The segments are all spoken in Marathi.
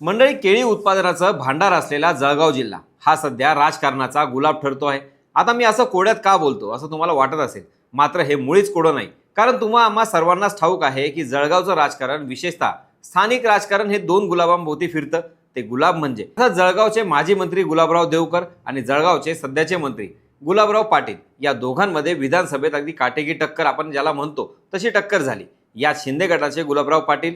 मंडळी केळी उत्पादनाचं भांडार असलेला जळगाव जिल्हा हा सध्या राजकारणाचा गुलाब ठरतो आहे. आता मी असं कोड्यात का बोलतो असं तुम्हाला वाटत असेल. मात्र हे मुळीच कोडं नाही. कारण तुम्हा आम्हा सर्वांनाच ठाऊक आहे की जळगावचं राजकारण विशेषतः स्थानिक राजकारण हे दोन गुलाबांभोवती फिरतं. ते गुलाब म्हणजे जळगावचे माजी मंत्री गुलाबराव देवकर आणि जळगावचे सध्याचे मंत्री गुलाबराव पाटील या दोघांमध्ये विधानसभेत अगदी काटेकी टक्कर आपण ज्याला म्हणतो तशी टक्कर झाली. यात शिंदे गटाचे गुलाबराव पाटील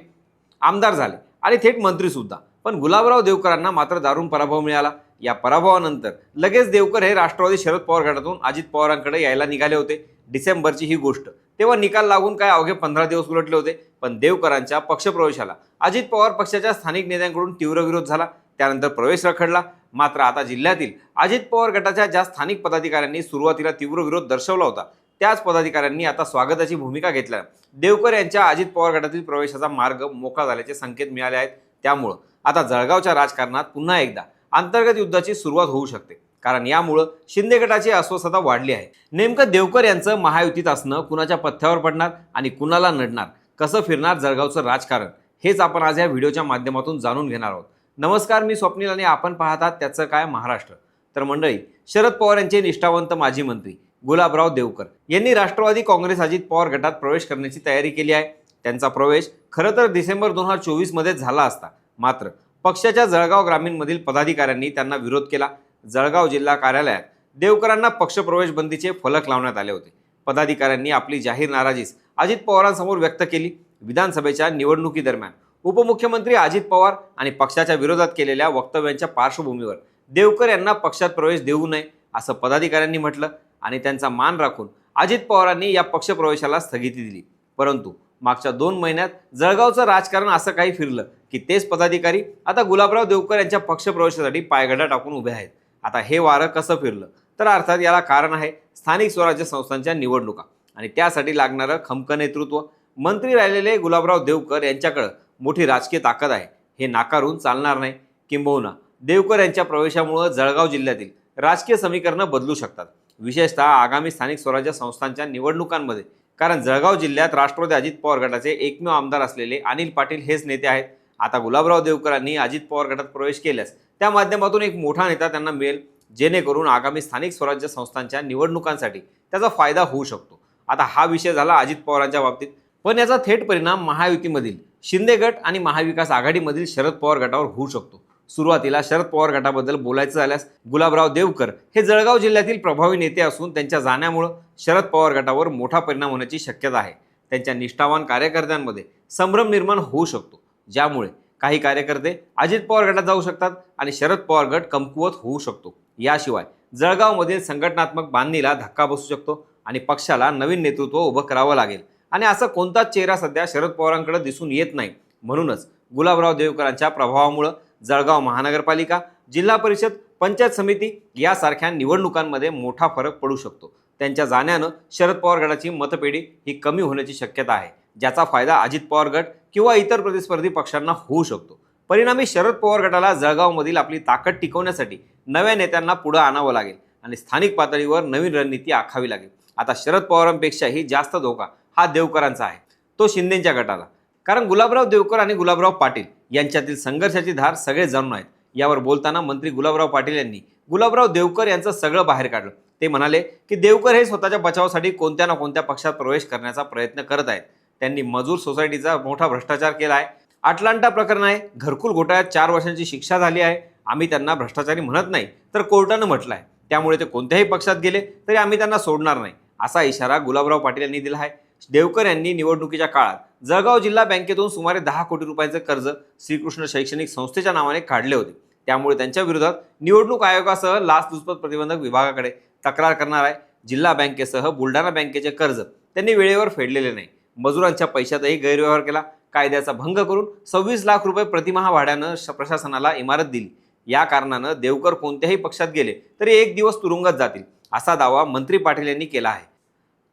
आमदार झाले आणि थेट मंत्रीसुद्धा पण गुलाबराव देवकरांना मात्र दारुण पराभव मिळाला. या पराभवानंतर लगेच देवकर हे राष्ट्रवादी शरद पवार गटातून अजित पवारांकडे यायला निघाले होते. डिसेंबरची ही गोष्ट. तेव्हा निकाल लागून काय अवघे पंधरा दिवस उलटले होते. पण देवकरांच्या पक्षप्रवेशाला अजित पवार पक्षाच्या स्थानिक नेत्यांकडून तीव्र विरोध झाला. त्यानंतर प्रवेश रखडला. मात्र आता जिल्ह्यातील अजित पवार गटाच्या ज्या स्थानिक पदाधिकाऱ्यांनी सुरुवातीला तीव्र विरोध दर्शवला होता त्याच पदाधिकाऱ्यांनी आता स्वागताची भूमिका घेतल्या. देवकर यांच्या अजित पवार गटातील प्रवेशाचा मार्ग मोकळा झाल्याचे संकेत मिळाले आहेत. त्यामुळं आता जळगावच्या राजकारणात पुन्हा एकदा अंतर्गत युद्धाची सुरुवात होऊ शकते. कारण यामुळं शिंदे गटाची अस्वस्थता वाढली आहे. नेमकं देवकर यांचं महायुतीत असणं कुणाच्या पथ्यावर पडणार आणि कुणाला नडणार? कसं फिरणार जळगावचं राजकारण? हेच आपण आज या व्हिडिओच्या माध्यमातून जाणून घेणार आहोत. नमस्कार मी स्वप्नील आणि आपण पाहतात त्याचं काय महाराष्ट्र. तर मंडळी शरद पवार यांचे निष्ठावंत माजी मंत्री गुलाबराव देवकर यांनी राष्ट्रवादी काँग्रेस अजित पवार गटात प्रवेश करण्याची तयारी केली आहे. त्यांचा प्रवेश खरं तर डिसेंबर दोन हजार चोवीसमध्ये झाला असता. मात्र पक्षाच्या जळगाव ग्रामीणमधील पदाधिकाऱ्यांनी त्यांना विरोध केला. जळगाव जिल्हा कार्यालयात देवकरांना पक्षप्रवेश बंदीचे फलक लावण्यात आले होते. पदाधिकाऱ्यांनी आपली जाहीर नाराजीच अजित पवारांसमोर व्यक्त केली. विधानसभेच्या निवडणुकीदरम्यान उपमुख्यमंत्री अजित पवार आणि पक्षाच्या विरोधात केलेल्या वक्तव्यांच्या पार्श्वभूमीवर देवकर यांना पक्षात प्रवेश देऊ नये असं पदाधिकाऱ्यांनी म्हटलं आणि त्यांचा मान राखून अजित पवारांनी या पक्षप्रवेशाला स्थगिती दिली. परंतु मागच्या दोन महिन्यात जळगावचं राजकारण असं काही फिरलं की तेच पदाधिकारी आता गुलाबराव देवकर यांच्या पक्षप्रवेशासाठी पायगडा टाकून उभे आहेत. आता हे वारं कसं फिरलं? तर अर्थात याला कारण आहे स्थानिक स्वराज्य संस्थांच्या निवडणुका. आणि त्यासाठी लागणारं खमकं नेतृत्व. मंत्री राहिलेले गुलाबराव देवकर यांच्याकडं मोठी राजकीय ताकद आहे. हे नाकारून चालणार नाही. किंबहुना देवकर यांच्या प्रवेशामुळं जळगाव जिल्ह्यातील राजकीय समीकरणं बदलू शकतात. विशेषतः आगामी स्थानिक स्वराज्य संस्थांच्या निवडणुकांमध्ये कारण जळगाव जिल्ह्यात राष्ट्रवादी अजित पवार गटाचे एकमेव आमदार असलेले अनिल पाटील हेच नेते आहेत. आता गुलाबराव देवकरांनी अजित पवार गटात प्रवेश केल्यास त्या माध्यमातून एक मोठा नेता त्यांना मिळेल जेणेकरून आगामी स्थानिक स्वराज्य संस्थांच्या निवडणुकांसाठी त्याचा फायदा होऊ शकतो. आता हा विषय झाला अजित पवारांच्या बाबतीत. पण याचा थेट परिणाम महायुतीमधील शिंदे गट आणि महाविकास आघाडीमधील शरद पवार गटावर होऊ शकतो. सुरुवातीला शरद पवार गटाबद्दल बोलायचं झाल्यास गुलाबराव देवकर हे जळगाव जिल्ह्यातील प्रभावी नेते असून त्यांच्या जाण्यामुळं शरद पवार गटावर मोठा परिणाम होण्याची शक्यता आहे. त्यांच्या निष्ठावान कार्यकर्त्यांमध्ये संभ्रम निर्माण होऊ शकतो. ज्यामुळे काही कार्यकर्ते अजित पवार गटात जाऊ शकतात आणि शरद पवार गट कमकुवत होऊ शकतो. याशिवाय जळगावमधील संघटनात्मक बांधणीला धक्का बसू शकतो आणि पक्षाला नवीन नेतृत्व उभं करावं लागेल. आणि असं कोणताच चेहरा सध्या शरद पवारांकडे दिसून येत नाही. म्हणूनच गुलाबराव देवकरांच्या प्रभावामुळं जळगाव महानगरपालिका जिल्हा परिषद पंचायत समिती यासारख्या निवडणुकांमध्ये मोठा फरक पडू शकतो. त्यांच्या जाण्यानं शरद पवार गटाची मतपेढी ही कमी होण्याची शक्यता आहे ज्याचा फायदा अजित पवार गट किंवा इतर प्रतिस्पर्धी पक्षांना होऊ शकतो. परिणामी शरद पवार गटाला जळगावमधील आपली ताकद टिकवण्यासाठी नव्या नेत्यांना पुढं आणावं लागेल आणि स्थानिक पातळीवर नवीन रणनीती आखावी लागेल. आता शरद पवारांपेक्षाही जास्त धोका हा देवकरांचा आहे. तो शिंदेच्या गटाला. कारण गुलाबराव देवकर आणि गुलाबराव पाटील यांच्यातील संघर्षाची धार सगळे जाणून आहेत. यावर बोलताना मंत्री गुलाबराव पाटील यांनी गुलाबराव देवकर यांचं सगळं बाहेर काढलं. ते म्हणाले की देवकर हे स्वतःच्या बचावासाठी कोणत्या ना कोणत्या पक्षात प्रवेश करण्याचा प्रयत्न करत आहेत. त्यांनी मजूर सोसायटीचा मोठा भ्रष्टाचार केला आहे. अटलांटा प्रकरण आहे. घरकुल घोटाळ्यात चार वर्षांची शिक्षा झाली आहे. आम्ही त्यांना भ्रष्टाचारी म्हणत नाही तर कोर्टानं म्हटलं आहे. त्यामुळे ते कोणत्याही पक्षात गेले तरी आम्ही त्यांना सोडणार नाही असा इशारा गुलाबराव पाटील यांनी दिला आहे. देवकर यांनी निवडणुकीच्या काळात जळगाव जिल्हा बँकेतून सुमारे दहा कोटी रुपयांचं कर्ज श्रीकृष्ण शैक्षणिक संस्थेच्या नावाने काढले होते. त्यामुळे त्यांच्या विरोधात निवडणूक आयोगासह लाचलुचपत प्रतिबंधक विभागाकडे तक्रार करणार आहे. जिल्हा बँकेसह बुलढाणा बँकेचे कर्ज त्यांनी वेळेवर फेडलेले नाही. मजुरांच्या पैशातही गैरव्यवहार केला. कायद्याचा भंग करून सव्वीस लाख रुपये प्रतिमहा भाड्यानं प्रशासनाला इमारत दिली. या कारणानं देवकर कोणत्याही पक्षात गेले तरी एक दिवस तुरुंगात जातील असा दावा मंत्री पाटील यांनी केला आहे.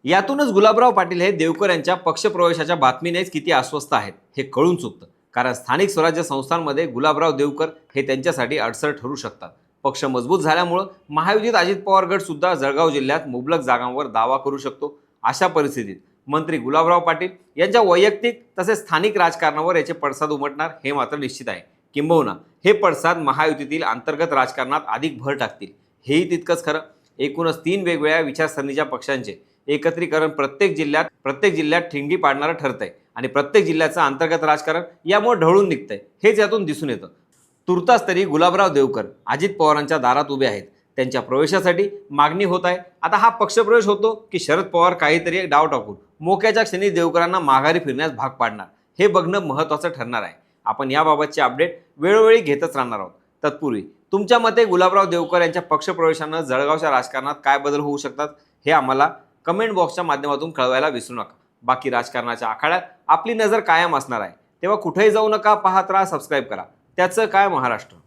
यातूनच गुलाबराव पाटील हे देवकर यांच्या पक्षप्रवेशाच्या बातमीनेच किती अस्वस्थ आहेत हे कळून चुकतं. कारण स्थानिक स्वराज्य संस्थांमध्ये गुलाबराव देवकर हे त्यांच्यासाठी अडसर ठरू शकतात. पक्ष मजबूत झाल्यामुळं महायुतीत अजित पवार गट सुद्धा जळगाव जिल्ह्यात मुबलक जागांवर दावा करू शकतो. अशा परिस्थितीत मंत्री गुलाबराव पाटील यांच्या वैयक्तिक तसेच स्थानिक राजकारणावर याचे पडसाद उमटणार हे मात्र निश्चित आहे. किंबहुना हे पडसाद महायुतीतील अंतर्गत राजकारणात अधिक भर टाकतील. हेही तितकंच खरं. एकूणच तीन वेगवेगळ्या विचारसरणीच्या पक्षांचे एकत्रीकरण प्रत्येक जिल्ह्यात प्रत्येक जिल्ह्यात ठिंगी पाडणारं ठरतंय. आणि प्रत्येक जिल्ह्याचं अंतर्गत राजकारण यामुळे ढवळून निघतंय. हेच यातून दिसून येतं. तुर्तास तरी गुलाबराव देवकर अजित पवारांच्या दारात उभे आहेत. त्यांच्या प्रवेशासाठी मागणी होत आहे. आता हा पक्षप्रवेश होतो की शरद पवार काहीतरी एक डाव टाकून मोक्याच्या क्षणी देवकरांना माघारी फिरण्यास भाग पाडणार. हे बघणं महत्त्वाचं ठरणार आहे. आपण याबाबतचे अपडेट वेळोवेळी घेतच राहणार आहोत. तत्पूर्वी तुमच्या मते गुलाबराव देवकर यांच्या पक्षप्रवेशानं जळगावच्या राजकारणात काय बदल होऊ शकतात हे आम्हाला कमेंट बॉक्सच्या माध्यमातून कळवायला विसरू नका. बाकी राजकारणाच्या आखाड्यात आपली नजर कायम असणार आहे. तेव्हा कुठेही जाऊ नका पाहत राहा सबस्क्राईब करा. त्याचं काय महाराष्ट्र?